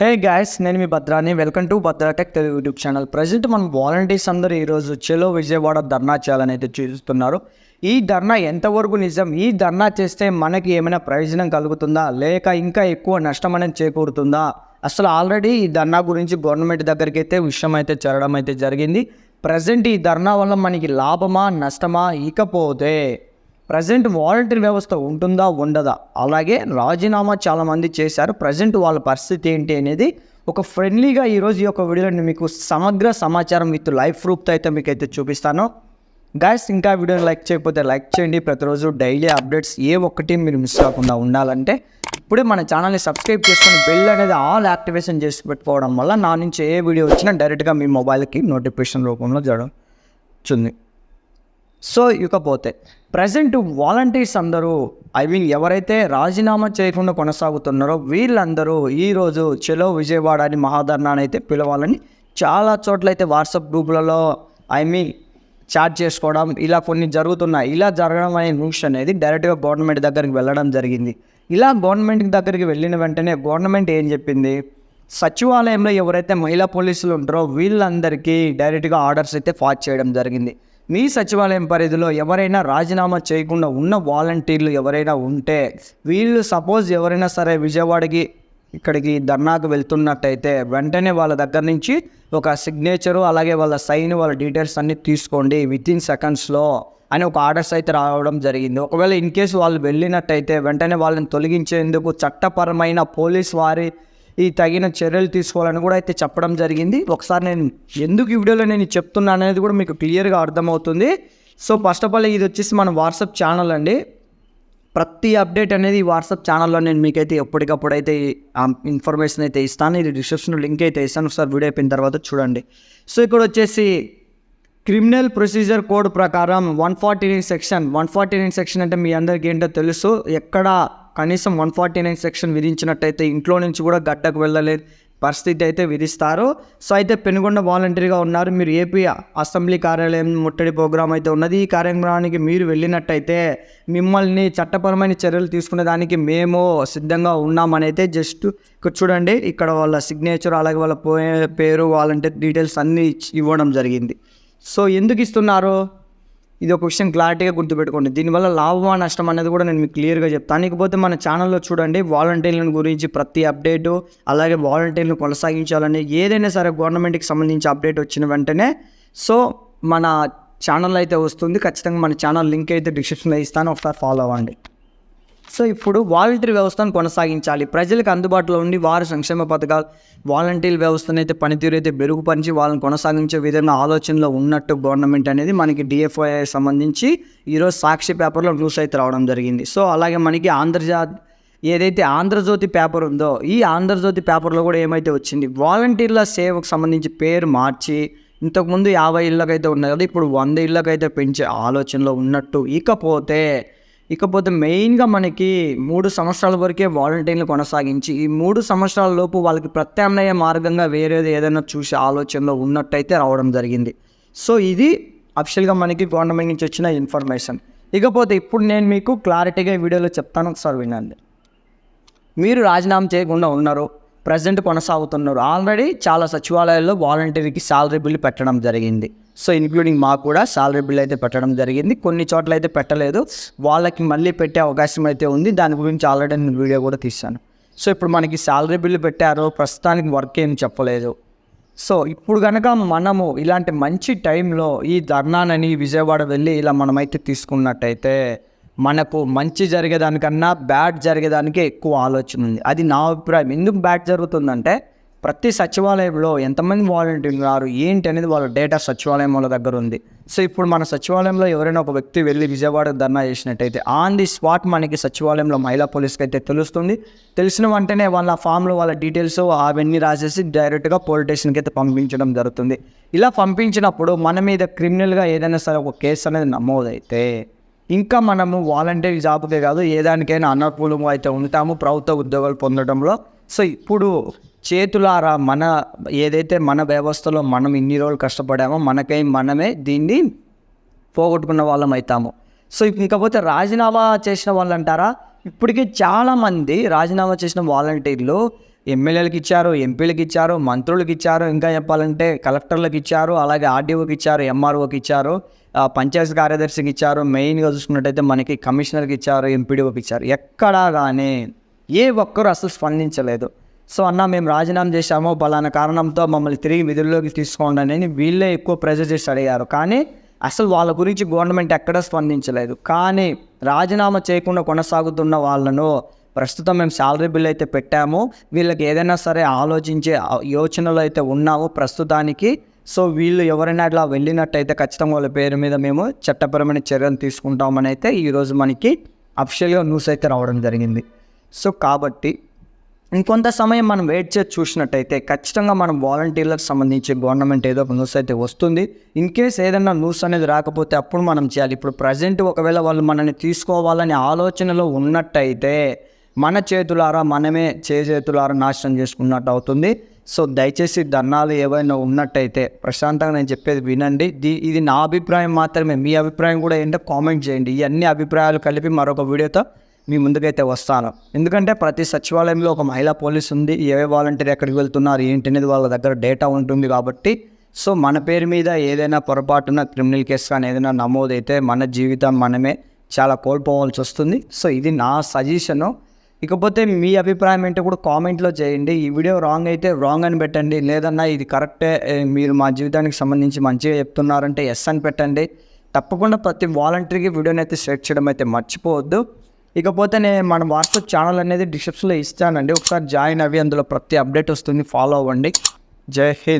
హే guys నేను మీ భద్రాని. Welcome to Bhadra tech Telugu YouTube channel present మన వాలంటీర్స్ అందరూ ఈరోజు చెలో విజయవాడ ధర్నా చేయాలని అయితే చూస్తున్నారు. ఈ ధర్నా ఎంతవరకు నిజం? ఈ ధర్నా చేస్తే మనకి ఏమైనా ప్రయోజనం కలుగుతుందా? లేక ఇంకా ఎక్కువ నష్టం అనేది చేకూరుతుందా? అసలు ఆల్రెడీ ఈ ధర్నా గురించి గవర్నమెంట్ దగ్గరికి అయితే విషయం అయితే చేరడం అయితే జరిగింది. ప్రజెంట్ ఈ ధర్నా వల్ల మనకి లాభమా నష్టమా? ఇకపోతే ప్రజెంట్ వాలంటీర్ వ్యవస్థ ఉంటుందా ఉండదా? అలాగే రాజీనామా చాలామంది చేశారు. ప్రజెంట్ వాళ్ళ పరిస్థితి ఏంటి అనేది ఒక ఫ్రెండ్లీగా ఈరోజు ఈ యొక్క వీడియోలో నేను మీకు సమగ్ర సమాచారం విత్ లైఫ్ ప్రూఫ్తో అయితే మీకు అయితే చూపిస్తాను. గాయస్ ఇంకా వీడియోని లైక్ చేయకపోతే లైక్ చేయండి. ప్రతిరోజు డైలీ అప్డేట్స్ ఏ ఒక్కటి మీరు మిస్ కాకుండా ఉండాలంటే ఇప్పుడే మన ఛానల్ని సబ్స్క్రైబ్ చేసుకొని బెల్ అనేది ఆల్ యాక్టివేషన్ చేసి పెట్టుకోవడం వల్ల నా నుంచి ఏ వీడియో వచ్చినా డైరెక్ట్గా మీ మొబైల్కి నోటిఫికేషన్ రూపంలో జరుగుతుంది. సో ఇకపోతే ప్రజెంట్ వాలంటీర్స్ అందరూ ఐ మీన్ ఎవరైతే రాజీనామా చేయకుండా కొనసాగుతున్నారో వీళ్ళందరూ ఈరోజు చెలో విజయవాడ అని మహాధర్నాన్ని అయితే పిలవాలని చాలా చోట్ల అయితే వాట్సాప్ గ్రూపులలో ఐ మీన్ చాట్ చేసుకోవడం ఇలా కొన్ని జరుగుతున్నాయి. ఇలా జరగడం అనే న్యూస్ అనేది డైరెక్ట్గా గవర్నమెంట్ దగ్గరికి వెళ్ళడం జరిగింది. ఇలా గవర్నమెంట్ దగ్గరికి వెళ్ళిన వెంటనే గవర్నమెంట్ ఏం చెప్పింది? సచివాలయంలో ఎవరైతే మహిళా పోలీసులు ఉంటారో వీళ్ళందరికీ డైరెక్ట్గా ఆర్డర్స్ అయితే ఫాస్ట్ చేయడం జరిగింది. మీ సచివాలయం పరిధిలో ఎవరైనా రాజీనామా చేయకుండా ఉన్న వాలంటీర్లు ఎవరైనా ఉంటే వీళ్ళు సపోజ్ ఎవరైనా సరే విజయవాడకి ఇక్కడికి ధర్నాకు వెళ్తున్నట్టయితే వెంటనే వాళ్ళ దగ్గర నుంచి ఒక సిగ్నేచరు అలాగే వాళ్ళ సైన్ వాళ్ళ డీటెయిల్స్ అన్నీ తీసుకోండి విత్ ఇన్ సెకండ్స్లో అని ఒక ఆర్డర్స్ అయితే రావడం జరిగింది. ఒకవేళ ఇన్ కేసు వాళ్ళు వెళ్ళినట్టయితే వెంటనే వాళ్ళని తొలగించేందుకు చట్టపరమైన పోలీస్ వారి ఈ తగిన చర్యలు తీసుకోవాలని కూడా అయితే చెప్పడం జరిగింది. ఒకసారి నేను ఎందుకు ఈ వీడియోలో నేను చెప్తున్నాను అనేది కూడా మీకు క్లియర్గా అర్థమవుతుంది. సో ఫస్ట్ ఆఫ్ ఆల్ ఇది వచ్చేసి మన వాట్సాప్ ఛానల్ అండి. ప్రతి అప్డేట్ అనేది వాట్సాప్ ఛానల్లో నేను మీకైతే ఎప్పటికప్పుడు అయితే ఇన్ఫర్మేషన్ అయితే ఇస్తాను. ఇది డిస్క్రిప్షన్ లింక్ అయితే ఇస్తాను. ఒకసారి వీడియో అయిపోయిన తర్వాత చూడండి. సో ఇక్కడ వచ్చేసి క్రిమినల్ ప్రొసీజర్ కోడ్ ప్రకారం one forty nine section one forty nine section అంటే మీ అందరికీ ఏంటో తెలుసు. ఎక్కడ కనీసం వన్ ఫార్టీ నైన్ సెక్షన్ విధించినట్టయితే ఇంట్లో నుంచి కూడా గట్టకు వెళ్ళలేదు. పరిస్థితి అయితే విధిస్తారు. సో అయితే పెనుగొండ వాలంటీర్గా ఉన్నారు. మీరు ఏపీ అసెంబ్లీ కార్యాలయం ముట్టడి ప్రోగ్రాం అయితే ఉన్నది. ఈ కార్యక్రమానికి మీరు వెళ్ళినట్టయితే మిమ్మల్ని చట్టపరమైన చర్యలు తీసుకునే దానికి మేము సిద్ధంగా ఉన్నామని అయితే జస్ట్ ఇక్కడ చూడండి. ఇక్కడ వాళ్ళ సిగ్నేచర్ అలాగే వాళ్ళ పోయే పేరు వాలంటీర్ డీటెయిల్స్ అన్నీ ఇవ్వడం జరిగింది. సో ఎందుకు ఇస్తున్నారు? ఇది ఒక విషయం క్లారిటీగా గుర్తుపెట్టుకోండి. దీనివల్ల లాభమా నష్టం అనేది కూడా నేను మీకు క్లియర్గా చెప్తాను ఇకపోతే మన ఛానల్లో చూడండి వాలంటీర్లను గురించి ప్రతి అప్డేటు అలాగే వాలంటీర్లను కొనసాగించాలని ఏదైనా సరే గవర్నమెంట్కి సంబంధించి అప్డేట్ వచ్చిన వెంటనే సో మన ఛానల్ అయితే వస్తుంది. ఖచ్చితంగా మన ఛానల్ లింక్ అయితే డిస్క్రిప్షన్లో ఇస్తాను. ఒకసారి ఫాలో అవ్వండి. సో ఇప్పుడు వాలంటీర్ వ్యవస్థను కొనసాగించాలి. ప్రజలకు అందుబాటులో ఉండి వారి సంక్షేమ పథకాలు వాలంటీర్ వ్యవస్థను అయితే పనితీరు అయితే మెరుగుపరిచి వాళ్ళని కొనసాగించే విధంగా ఆలోచనలో ఉన్నట్టు గవర్నమెంట్ అనేది మనకి డిఎఫ్ఐ సంబంధించి ఈరోజు సాక్షి పేపర్లో న్యూస్ అయితే రావడం జరిగింది. సో అలాగే మనకి ఆంధ్రజా ఏదైతే ఆంధ్రజ్యోతి పేపర్ ఉందో ఈ ఆంధ్రజ్యోతి పేపర్లో కూడా ఏమైతే వచ్చింది? వాలంటీర్ల సేవకు సంబంధించి పేరు మార్చి ఇంతకుముందు యాభై ఇళ్ళకైతే ఉన్నాయి కదా ఇప్పుడు వంద ఇళ్ళకైతే పెంచే ఆలోచనలో ఉన్నట్టు. ఇకపోతే ఇకపోతే మెయిన్గా మనకి మూడు సంవత్సరాల వరకే వాలంటీర్లు కొనసాగించి ఈ మూడు సంవత్సరాల లోపు వాళ్ళకి ప్రత్యామ్నాయ మార్గంగా వేరేది ఏదైనా చూసే ఆలోచనలో ఉన్నట్టయితే రావడం జరిగింది. సో ఇది అఫిషియల్గా మనకి గవర్నమెంట్ నుంచి వచ్చిన ఇన్ఫర్మేషన్. ఇకపోతే ఇప్పుడు నేను మీకు క్లారిటీగా ఈ వీడియోలో చెప్తాను ఒకసారి వినండి. మీరు రాజీనామా చేయకుండా ఉన్నారు ప్రజెంట్ కొనసాగుతున్నారు. ఆల్రెడీ చాలా సచివాలయాల్లో వాలంటీర్కి శాలరీ బిల్ పెట్టడం జరిగింది. సో ఇంక్లూడింగ్ మాకు కూడా శాలరీ బిల్ అయితే పెట్టడం జరిగింది. కొన్ని చోట్ల అయితే పెట్టలేదు. వాళ్ళకి మళ్ళీ పెట్టే అవకాశం అయితే ఉంది. దాని గురించి ఆల్రెడీ నేను వీడియో కూడా తీశాను. సో ఇప్పుడు మనకి శాలరీ బిల్లు పెట్టారు. ప్రస్తుతానికి వర్క్ ఏం చెప్పలేదు. సో ఇప్పుడు కనుక మనము ఇలాంటి మంచి టైంలో ఈ ధర్నానని విజయవాడ వెళ్ళి ఇలా మనమైతే తీసుకున్నట్టయితే మనకు మంచి జరిగేదానికన్నా బ్యాడ్ జరిగేదానికే ఎక్కువ ఆలోచన ఉంది. అది నా అభిప్రాయం. ఎందుకు బ్యాడ్ జరుగుతుందంటే ప్రతి సచివాలయంలో ఎంతమంది వాలంటీర్లు ఉన్నారు ఏంటి అనేది వాళ్ళ డేటా సచివాలయం వాళ్ళ దగ్గర ఉంది. సో ఇప్పుడు మన సచివాలయంలో ఎవరైనా ఒక వ్యక్తి వెళ్ళి విజయవాడ ధర్నా చేసినట్టయితే ఆన్ ది స్పాట్ మనకి సచివాలయంలో మహిళా పోలీస్కి అయితే తెలుస్తుంది. తెలిసిన వెంటనే వాళ్ళ ఫామ్లో వాళ్ళ డీటెయిల్స్ అవన్నీ రాసేసి డైరెక్ట్గా పోలీస్ స్టేషన్కి అయితే పంపించడం జరుగుతుంది. ఇలా పంపించినప్పుడు మన మీద క్రిమినల్గా ఏదైనా సరే ఒక కేసు అనేది నమోదైతే ఇంకా మనము వాలంటీర్ జాబ్కే కాదు ఏ దానికైనా అనర్పూలంగా అయితే ఉంటాము ప్రభుత్వ ఉద్యోగాలు పొందడంలో. సో ఇప్పుడు చేతులారా మన ఏదైతే మన వ్యవస్థలో మనం ఇన్ని రోజులు కష్టపడామో మనకై మనమే దీన్ని పోగొట్టుకున్న వాళ్ళం అవుతాము సో ఇంకపోతే రాజీనామా చేసిన వాళ్ళు అంటారా ఇప్పటికీ చాలామంది రాజీనామా చేసిన వాలంటీర్లు ఎమ్మెల్యేలకు ఇచ్చారు ఎంపీలకు ఇచ్చారు మంత్రులకు ఇచ్చారు ఇంకా చెప్పాలంటే కలెక్టర్లకు ఇచ్చారు అలాగే ఆర్డీఓకి ఇచ్చారు ఎంఆర్ఓకి ఇచ్చారు పంచాయతీ కార్యదర్శికి ఇచ్చారు మెయిన్గా చూసుకున్నట్టయితే మనకి కమిషనర్కి ఇచ్చారు ఎంపీడీఓకి ఇచ్చారు. ఎక్కడా కానీ ఏ ఒక్కరు అసలు స్పందించలేదు. సో అన్న మేము రాజీనామా చేశాము పలానా కారణంతో మమ్మల్ని తిరిగి విధుల్లోకి తీసుకోండి అని వీళ్ళే ఎక్కువ ప్రెజర్ చేసి అడిగారు. కానీ అసలు వాళ్ళ గురించి గవర్నమెంట్ ఎక్కడా స్పందించలేదు. కానీ రాజీనామా చేయకుండా కొనసాగుతున్న వాళ్ళను ప్రస్తుతం మేము శాలరీ బిల్ అయితే పెట్టాము. వీళ్ళకి ఏదైనా సరే ఆలోచించే యోచనలు యోచనలో అయితే ఉన్నాము ప్రస్తుతానికి. సో వీళ్ళు ఎవరైనా అట్లా వెళ్ళినట్టయితే ఖచ్చితంగా వాళ్ళ పేరు మీద మేము చట్టపరమైన చర్యలు తీసుకుంటామని అయితే ఈరోజు మనకి అఫిషియల్గా న్యూస్ అయితే రావడం జరిగింది. సో కాబట్టి ఇంకొంత సమయం మనం వెయిట్ చేసి చూసినట్టయితే ఖచ్చితంగా మనం వాలంటీర్లకు సంబంధించి గవర్నమెంట్ ఏదో ఒక న్యూస్ అయితే వస్తుంది. ఇన్ కేస్ ఏదైనా న్యూస్ అనేది రాకపోతే అప్పుడు మనం చేయాలి. ఇప్పుడు ప్రజెంట్ ఒకవేళ వాళ్ళు మనల్ని తీసుకోవాలనే ఆలోచనలో ఉన్నట్టయితే మన చేతులారా మనమే చేతులారా నాశనం చేసుకున్నట్టు అవుతుంది. సో దయచేసి ధర్నాలు ఏవైనా ఉన్నట్టయితే ప్రశాంతంగా నేను చెప్పేది వినండి. దీ ఇది నా అభిప్రాయం మాత్రమే. మీ అభిప్రాయం కూడా ఏంటో కామెంట్ చేయండి. ఈ అన్ని అభిప్రాయాలు కలిపి మరొక వీడియోతో మీ ముందుకైతే వస్తాను. ఎందుకంటే ప్రతి సచివాలయంలో ఒక మహిళా పోలీస్ ఉంది. ఏ వాలంటీర్ ఎక్కడికి వెళ్తున్నారు ఏంటి అనేది వాళ్ళ దగ్గర డేటా ఉంటుంది కాబట్టి. సో మన పేరు మీద ఏదైనా పొరపాటున క్రిమినల్ కేసు కానీ ఏదైనా నమోదైతే మన జీవితం మనమే చాలా కోల్పోవాల్సి వస్తుంది. సో ఇది నా సజెషను. ఇకపోతే మీ అభిప్రాయం ఏంటో కూడా కామెంట్లో చేయండి. ఈ వీడియో రాంగ్ అయితే రాంగ్ అని పెట్టండి. లేదన్నా ఇది కరెక్టే మీరు మా జీవితానికి సంబంధించి మంచిగా చెప్తున్నారంటే ఎస్ అని పెట్టండి. తప్పకుండా ప్రతి వాలంటీర్కి వీడియోని అయితే షేర్ చేయడం అయితే మర్చిపోవద్దు. ఇకపోతే నేను మన వాట్సాప్ ఛానల్ అనేది డిస్క్రిప్షన్లో ఇస్తానండి. ఒకసారి జాయిన్ అవి అందులో ప్రతి అప్డేట్ వస్తుంది. ఫాలో అవ్వండి. జై హింద్.